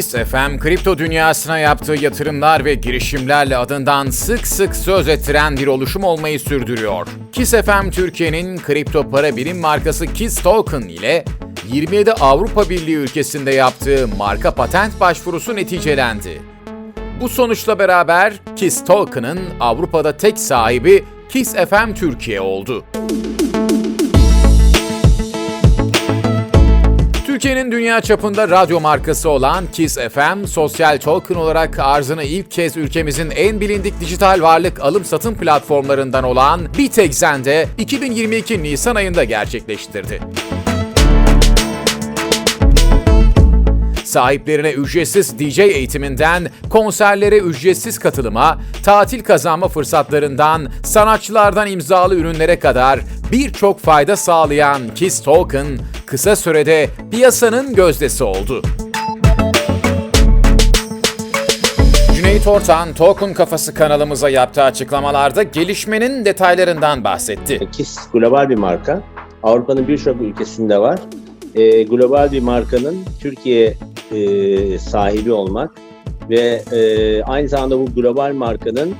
Kiss FM, kripto dünyasına yaptığı yatırımlar ve girişimlerle adından sık sık söz ettiren bir oluşum olmayı sürdürüyor. Kiss FM, Türkiye'nin kripto para birim markası Kiss Token ile 27 Avrupa Birliği ülkesinde yaptığı marka patent başvurusu neticelendi. Bu sonuçla beraber Kiss Token'ın Avrupa'da tek sahibi Kiss FM Türkiye oldu. Türkiye'nin dünya çapında radyo markası olan Kiss FM, sosyal token olarak arzını ilk kez ülkemizin en bilindik dijital varlık alım satım platformlarından olan Bitexen'de 2022 Nisan ayında gerçekleştirdi. Sahiplerine ücretsiz DJ eğitiminden konserlere ücretsiz katılıma, tatil kazanma fırsatlarından sanatçılardan imzalı ürünlere kadar birçok fayda sağlayan Kiss Token kısa sürede piyasanın gözdesi oldu. Cüneyt Ortan, Token Kafası kanalımıza yaptığı açıklamalarda gelişmenin detaylarından bahsetti. KISS global bir marka. Avrupa'nın birçok ülkesinde var. E, global bir markanın Türkiye e, sahibi olmak ve e, aynı zamanda bu global markanın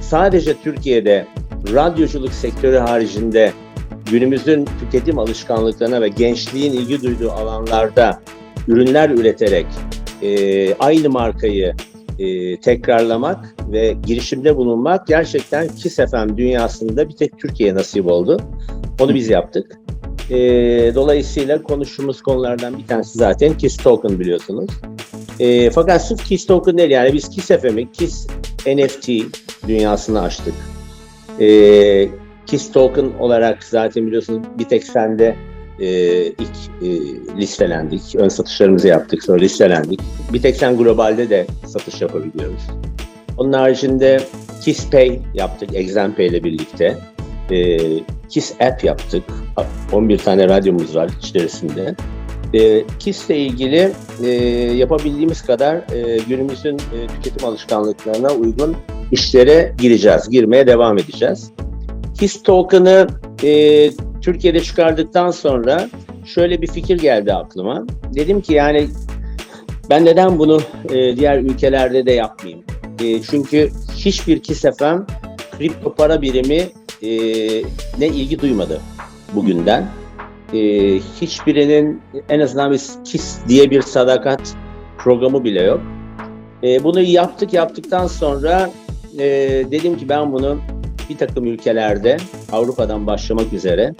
sadece Türkiye'de radyoculuk sektörü haricinde günümüzün tüketim alışkanlıklarına ve gençliğin ilgi duyduğu alanlarda ürünler üreterek e, aynı markayı e, tekrarlamak ve girişimde bulunmak gerçekten KISS FM dünyasında bir tek Türkiye'ye nasip oldu. Onu biz yaptık. E, dolayısıyla konuştuğumuz konulardan bir tanesi zaten KISS Token biliyorsunuz. E, fakat sırf KISS Token değil yani biz KISS FM'i KISS NFT dünyasını açtık. E, KISS Token olarak zaten biliyorsunuz bir tek sende e, ilk e, listelendik. Ön satışlarımızı yaptık sonra listelendik. Bir tek sen globalde de satış yapabiliyoruz. Onun haricinde Kiss Pay yaptık Exampay ile birlikte. E, Kiss App yaptık. 11 tane radyomuz var içerisinde. E, Kiss ile ilgili e, yapabildiğimiz kadar e, günümüzün e, tüketim alışkanlıklarına uygun işlere gireceğiz, girmeye devam edeceğiz. Kiss Token'ı e, Türkiye'de çıkardıktan sonra şöyle bir fikir geldi aklıma. Dedim ki yani ben neden bunu e, diğer ülkelerde de yapmayayım? E, çünkü hiçbir KISS FM kripto para birimi e, ne ilgi duymadı bugünden. E, hiçbirinin en azından bir KISS diye bir sadakat programı bile yok. E, bunu yaptık yaptıktan sonra e, dedim ki ben bunu bir takım ülkelerde Avrupa'dan başlamak üzere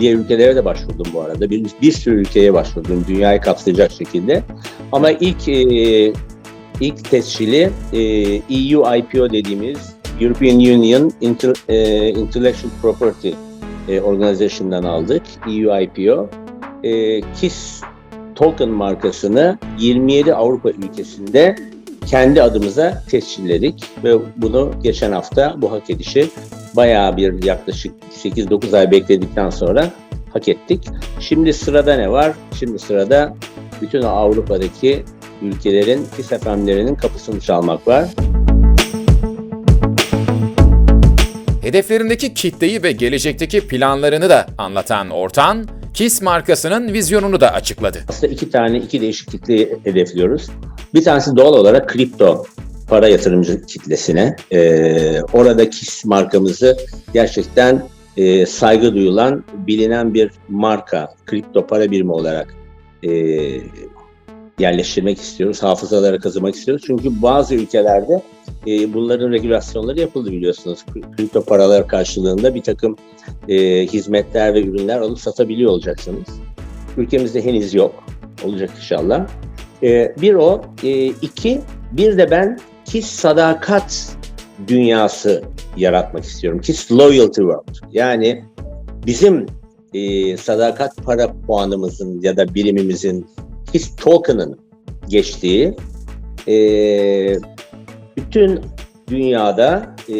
diğer ülkelere de başvurdum bu arada. Bir, bir sürü ülkeye başvurdum dünyayı kapsayacak şekilde. Ama ilk e, ilk tescili e, EU IPO dediğimiz European Union Inter, e, Intellectual Property e, Organization'dan aldık. EU IPO. E, KISS Token markasını 27 Avrupa ülkesinde kendi adımıza tescilledik ve bunu geçen hafta bu hak edişi bayağı bir yaklaşık 8-9 ay bekledikten sonra hak ettik. Şimdi sırada ne var? Şimdi sırada bütün Avrupa'daki ülkelerin KİS FM'lerinin kapısını çalmak var. Hedeflerindeki kitleyi ve gelecekteki planlarını da anlatan Ortan, KISS markasının vizyonunu da açıkladı. Aslında iki tane, iki değişik kitleyi hedefliyoruz. Bir tanesi doğal olarak kripto para yatırımcı kitlesine. E, orada KISS markamızı gerçekten e, saygı duyulan, bilinen bir marka, kripto para birimi olarak e, yerleştirmek istiyoruz. Hafızalara kazımak istiyoruz. Çünkü bazı ülkelerde e, bunların regülasyonları yapıldı biliyorsunuz. Kripto paralar karşılığında bir takım e, hizmetler ve ürünler alıp satabiliyor olacaksınız. Ülkemizde henüz yok. Olacak inşallah. E, bir o. E, iki, bir de ben KISS sadakat dünyası yaratmak istiyorum. KISS Loyalty World. Yani bizim e, sadakat para puanımızın ya da birimimizin KISS token'ın geçtiği e, bütün dünyada e,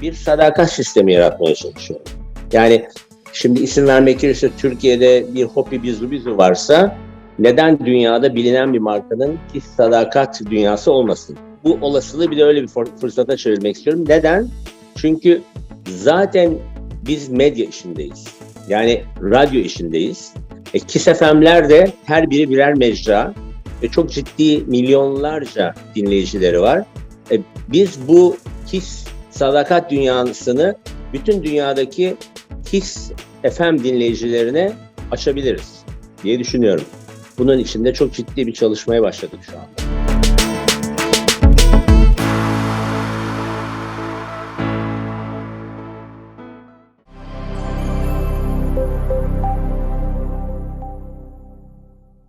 bir sadakat sistemi yaratmaya çalışıyorum. Yani şimdi isim vermek gerekirse Türkiye'de bir Hopi Bizu Bizu varsa neden dünyada bilinen bir markanın KISS sadakat dünyası olmasın? Bu olasılığı bir de öyle bir fırsata çevirmek istiyorum. Neden? Çünkü zaten biz medya işindeyiz. Yani radyo işindeyiz. E, KİS FM'ler de her biri birer mecra. ve çok ciddi milyonlarca dinleyicileri var. E, biz bu KISS sadakat dünyasını bütün dünyadaki KISS FM dinleyicilerine açabiliriz diye düşünüyorum. Bunun için de çok ciddi bir çalışmaya başladık şu anda.